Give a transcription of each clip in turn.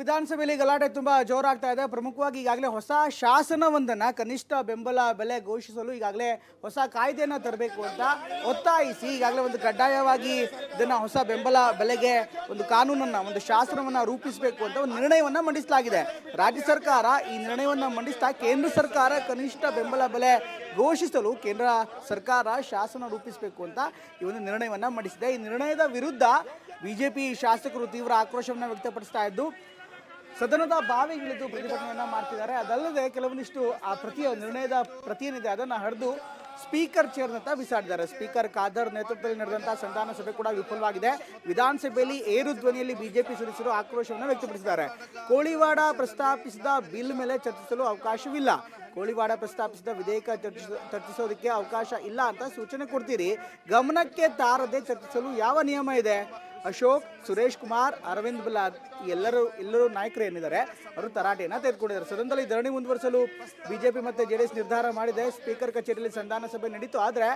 ವಿಧಾನಸಭೆಯಲ್ಲಿ ಗಲಾಟೆ ತುಂಬಾ ಜೋರಾಗ್ತಾ ಇದೆ. ಪ್ರಮುಖವಾಗಿ ಈಗಾಗಲೇ ಹೊಸ ಶಾಸನವೊಂದನ್ನ ಕನಿಷ್ಠ ಬೆಂಬಲ ಬೆಲೆ ಘೋಷಿಸಲು ಈಗಾಗಲೇ ಹೊಸ ಕಾಯ್ದೆಯನ್ನು ತರಬೇಕು ಅಂತ ಒತ್ತಾಯಿಸಿ ಈಗಾಗಲೇ ಒಂದು ಕಡ್ಡಾಯವಾಗಿ ಇದನ್ನ ಹೊಸ ಬೆಂಬಲ ಬೆಲೆಗೆ ಒಂದು ಕಾನೂನನ್ನ, ಒಂದು ಶಾಸನವನ್ನ ರೂಪಿಸಬೇಕು ಅಂತ ಒಂದು ನಿರ್ಣಯವನ್ನ ಮಂಡಿಸಲಾಗಿದೆ. ರಾಜ್ಯ ಸರ್ಕಾರ ಈ ನಿರ್ಣಯವನ್ನ ಮಂಡಿಸ್ತಾ ಕೇಂದ್ರ ಸರ್ಕಾರ ಕನಿಷ್ಠ ಬೆಂಬಲ ಬೆಲೆ ಘೋಷಿಸಲು ಕೇಂದ್ರ ಸರ್ಕಾರ ಶಾಸನ ರೂಪಿಸಬೇಕು ಅಂತ ಈ ಒಂದು ನಿರ್ಣಯವನ್ನ ಮಂಡಿಸಿದೆ. ಈ ನಿರ್ಣಯದ ವಿರುದ್ಧ ಬಿಜೆಪಿ ಶಾಸಕರು ತೀವ್ರ ಆಕ್ರೋಶವನ್ನು ವ್ಯಕ್ತಪಡಿಸ್ತಾ ಇದ್ದು ಸದನದ ಬಾವಿಗಿಳಿದು ಪ್ರತಿಭಟನೆಯನ್ನ ಮಾಡ್ತಿದ್ದಾರೆ. ಅದಲ್ಲದೆ ಕೆಲವೊಂದಿಷ್ಟು, ಆ ಪ್ರತಿಯ ನಿರ್ಣಯದ ಪ್ರತಿ ಏನಿದೆ ಅದನ್ನು ಹಡಿದು ಸ್ಪೀಕರ್ ಚೇರ್ನಂತ ಬಿಸಾಡಿದ್ದಾರೆ. ಸ್ಪೀಕರ್ ಖಾದರ್ ನೇತೃತ್ವದಲ್ಲಿ ನಡೆದಂತಹ ಸಂಧಾನ ಸಭೆ ಕೂಡ ವಿಫಲವಾಗಿದೆ. ವಿಧಾನಸಭೆಯಲ್ಲಿ ಏರು ಧ್ವನಿಯಲ್ಲಿ ಬಿಜೆಪಿ ಸದಸ್ಯರು ಆಕ್ರೋಶವನ್ನು ವ್ಯಕ್ತಪಡಿಸಿದ್ದಾರೆ. ಕೋಳಿವಾಡ ಪ್ರಸ್ತಾಪಿಸಿದ ಬಿಲ್ ಮೇಲೆ ಚರ್ಚಿಸಲು ಅವಕಾಶವಿಲ್ಲ. ಕೋಳಿವಾಡ ಪ್ರಸ್ತಾಪಿಸಿದ ವಿಧೇಯಕ ಚರ್ಚಿಸ, ಚರ್ಚಿಸೋದಕ್ಕೆ ಅವಕಾಶ ಇಲ್ಲ ಅಂತ ಸೂಚನೆ ಕೊಡ್ತೀರಿ. ಗಮನಕ್ಕೆ ತಾರದೆ ಚರ್ಚಿಸಲು ಯಾವ ನಿಯಮ ಇದೆ? ಅಶೋಕ್ ಸುರೇಶ್ ಕುಮಾರ್ ಅರವಿಂದ್ ಬಲಾದ್ ಎಲ್ಲರೂ ಎಲ್ಲರೂ ನಾಯಕರು ಏನಿದ್ದಾರೆ ಅವರು ತರಾಟೆಯನ್ನ ತೆಗೆದುಕೊಂಡಿದ್ದಾರೆ. ಸದನದಲ್ಲಿ ಧರಣಿ ಮುಂದುವರಿಸಲು ಬಿಜೆಪಿ ಮತ್ತೆ ಜೆಡಿಎಸ್ ನಿರ್ಧಾರ ಮಾಡಿದೆ. ಸ್ಪೀಕರ್ ಕಚೇರಿಯಲ್ಲಿ ಸಂಧಾನ ಸಭೆ ನಡೀತು. ಆದರೆ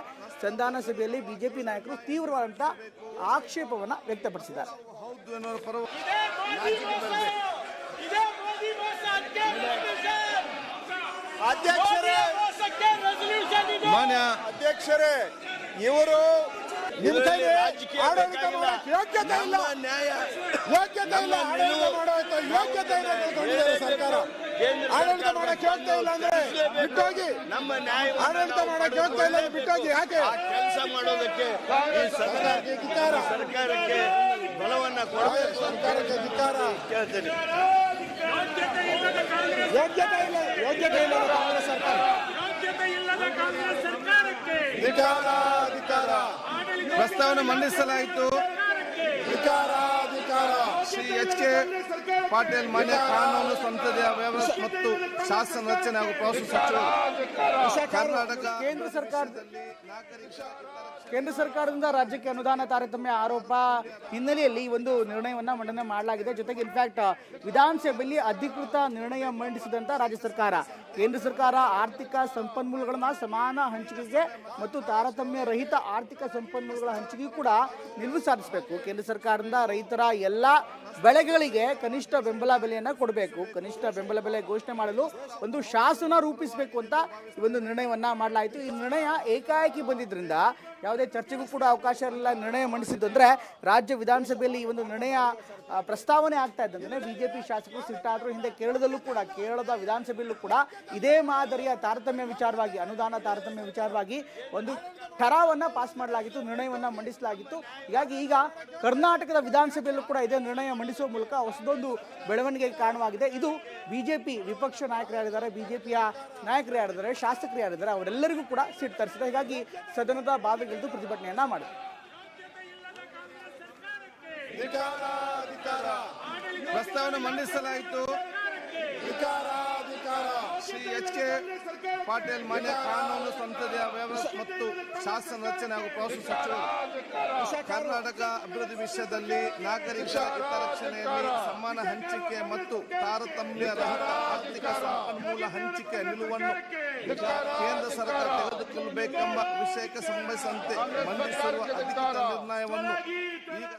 ಸಂಧಾನ ಸಭೆಯಲ್ಲಿ ಬಿಜೆಪಿ ನಾಯಕರು ತೀವ್ರವಾದಂಥ ಆಕ್ಷೇಪವನ್ನು ವ್ಯಕ್ತಪಡಿಸಿದ್ದಾರೆ. ಮಾನ್ಯ ಅಧ್ಯಕ್ಷರೇ ಇವರು ನಿಮ್ ಕೈಗೆ ರಾಜಕೀಯ ಆಡಳಿತ ಬೇಕಾಗಿಲ್ಲ. ಯೋಗ್ಯತೆ ಇಲ್ಲ. ನ್ಯಾಯ ಯೋಗ್ಯತೆ ಇಲ್ಲ. ನಮ್ಮ ಆಡಳಿತ ನಿಲುವು. ಯೋಗ್ಯತೆ ಇಲ್ಲ ಅಂತ ತಂದಿದ್ದಾರೆ ಸರ್ಕಾರ ಆಡಳಿತ ಮಾಡೋಕೆ ಮಾಡಕ್ ಯೋಗ್ಯತೆ ಇಲ್ಲ ಅಂದ್ರೆ. ಬಿಟ್ಟೋಗಿ. ನಮ್ಮ ನ್ಯಾಯ ಆಡಳಿತ ಮಾಡೋಕೆ ಯೋಗ್ಯತೆ ಇಲ್ಲ ಬಿಟ್ಟೋಗಿ. ಯಾಕೆ? ಕೆಲಸ ಮಾಡೋದಕ್ಕೆ ಈ ಸದನ ಸರ್ಕಾರಕ್ಕೆ ಧಿಕ್ಕಾರ. ಸರ್ಕಾರಕ್ಕೆ ಬಲವನ್ನ ಕೊಡಬೇಕು. ಸರ್ಕಾರಕ್ಕೆ ಧಿಕ್ಕಾರ. ಕೇಳ್ತೇನೆ. ಯೋಗ್ಯತೆ ಇಲ್ಲದ ಕಾಂಗ್ರೆಸ್ ಯೋಗ್ಯತೆ ಇಲ್ಲ. ಯೋಗ್ಯತೆ ಇಲ್ಲ ಕಾಂಗ್ರೆಸ್ ಸರ್ಕಾರ. ಯೋಗ್ಯತೆ ಇಲ್ಲದ ಕಾಂಗ್ರೆಸ್ ಸರ್ಕಾರಕ್ಕೆ ಧಿಕ್ಕಾರ. ಆಡಳಿತ ಪ್ರಸ್ತಾವನೆ ಮಂಡಿಸಲಾಯಿತು. ಶ್ರೀ ಎಚ್ ಕೆ ಪಾಟೀಲ್ ಮಾನ್ಯ ಕಾನೂನು ಸಂಸದೀಯ ವ್ಯವಸ್ಥೆ ಮತ್ತು ಶಾಸನ ರಚನೆ ಹಾಗೂ ಪ್ರವಾಸ ಸಚಿವರು. ಕರ್ನಾಟಕ ಕೇಂದ್ರ ಸರ್ಕಾರ ಕೇಂದ್ರ ಸರ್ಕಾರದಿಂದ ರಾಜ್ಯಕ್ಕೆ ಅನುದಾನ ತಾರತಮ್ಯ ಆರೋಪ ಹಿನ್ನೆಲೆಯಲ್ಲಿ ಈ ಒಂದು ನಿರ್ಣಯವನ್ನ ಮಂಡನೆ ಮಾಡಲಾಗಿದೆ. ಜೊತೆಗೆ ಇನ್ಫ್ಯಾಕ್ಟ್ ವಿಧಾನಸಭೆಯಲ್ಲಿ ಅಧಿಕೃತ ನಿರ್ಣಯ ಮಂಡಿಸಿದಂತ ರಾಜ್ಯ ಸರ್ಕಾರ. ಕೇಂದ್ರ ಸರ್ಕಾರ ಆರ್ಥಿಕ ಸಂಪನ್ಮೂಲಗಳನ್ನು ಸಮಾನ ಹಂಚಿಕೆಗೆ ಮತ್ತು ತಾರತಮ್ಯ ರಹಿತ ಆರ್ಥಿಕ ಸಂಪನ್ಮೂಲಗಳ ಹಂಚಿಕೆಗೂ ಕೂಡ ನಿಲುವು ಸಾಧಿಸಬೇಕು. ಕೇಂದ್ರ ಸರ್ಕಾರದಿಂದ ರೈತರ ಎಲ್ಲ ಬೆಳೆಗಳಿಗೆ ಕನಿಷ್ಠ ಬೆಂಬಲ ಬೆಲೆಯನ್ನು ಕೊಡಬೇಕು. ಕನಿಷ್ಠ ಬೆಂಬಲ ಬೆಲೆ ಘೋಷಣೆ ಮಾಡಲು ಒಂದು ಶಾಸನ ರೂಪಿಸಬೇಕು ಅಂತ ಈ ಒಂದು ನಿರ್ಣಯವನ್ನ ಮಾಡಲಾಯಿತು. ಈ ನಿರ್ಣಯ ಏಕಾಏಕಿ ಬಂದಿದ್ರಿಂದ ಯಾವುದೇ ಚರ್ಚೆಗೂ ಕೂಡ ಅವಕಾಶ ಇರಲಿಲ್ಲ. ನಿರ್ಣಯ ಮಂಡಿಸಿದ್ದು ಅಂದರೆ ರಾಜ್ಯ ವಿಧಾನಸಭೆಯಲ್ಲಿ ಈ ಒಂದು ನಿರ್ಣಯ ಪ್ರಸ್ತಾವನೆ ಆಗ್ತಾ ಇದ್ದಂತೆ ಪಿ ಶಾಸಕರು ಸಿಟ್ಟಾದರೂ. ಹಿಂದೆ ಕೇರಳದಲ್ಲೂ ಕೂಡ, ಕೇರಳದ ವಿಧಾನಸಭೆಯಲ್ಲೂ ಕೂಡ ಇದೇ ಮಾದರಿಯ ತಾರತಮ್ಯ ವಿಚಾರವಾಗಿ, ಅನುದಾನ ತಾರತಮ್ಯ ವಿಚಾರವಾಗಿ ಒಂದು ಠರಾವನ್ನು ಪಾಸ್ ಮಾಡಲಾಗಿತ್ತು, ನಿರ್ಣಯವನ್ನು ಮಂಡಿಸಲಾಗಿತ್ತು. ಹೀಗಾಗಿ ಈಗ ಕರ್ನಾಟಕದ ವಿಧಾನಸಭೆಯಲ್ಲೂ ಕೂಡ ಇದೇ ನಿರ್ಣಯ ಮಂಡಿಸುವ ಮೂಲಕ ಹೊಸದೊಂದು ಬೆಳವಣಿಗೆಗೆ ಕಾರಣವಾಗಿದೆ. ಇದು ಬಿಜೆಪಿ ವಿಪಕ್ಷ ನಾಯಕರು ಯಾರಿದ್ದಾರೆ, ಬಿಜೆಪಿಯ ನಾಯಕರು ಯಾರಿದ್ದಾರೆ, ಶಾಸಕರು ಯಾರಿದ್ದಾರೆ, ಅವರೆಲ್ಲರಿಗೂ ಕೂಡ ಸಿಟ್ಟು ತರಿಸಿದೆ. ಹೀಗಾಗಿ ಸದನದ ಬಾವಿಗಿಳಿದು ಪ್ರತಿಭಟನೆಯನ್ನ ಮಾಡಿದೆ ಪ್ರಸ್ತಾವನೆ ಮಂಡಿಸಲಾಯಿತು. ಶ್ರೀ ಎಚ್ ಕೆ ಪಾಟೀಲ್ ಮಾನ್ಯ ಕಾನೂನು ಸಂಸದೀಯ ವ್ಯವಸ್ಥೆ ಮತ್ತು ಶಾಸನ ರಚನೆ ಹಾಗೂ ಪ್ರವಾಸ ಸಚಿವರು ಕರ್ನಾಟಕ ಅಭಿವೃದ್ಧಿ ವಿಷಯದಲ್ಲಿ ನಾಗರಿಕ ಹಿತರಕ್ಷಣೆಯಲ್ಲಿ ಸಮಾನ ಹಂಚಿಕೆ ಮತ್ತು ತಾರತಮ್ಯ ರಹಿತ ಆರ್ಥಿಕ ಸಂಪನ್ಮೂಲ ಹಂಚಿಕೆ ನಿಲುವನ್ನು ಕೇಂದ್ರ ಸರ್ಕಾರ ತೆಗೆದುಕೊಳ್ಳಬೇಕೆಂಬ ವಿಷಯಕ್ಕೆ ಸಂಬಂಧಿಸಿದಂತೆ ಮಂಡಿಸಿರುವ ಅಧಿಕೃತ ನಿರ್ಣಯವನ್ನು ಈಗ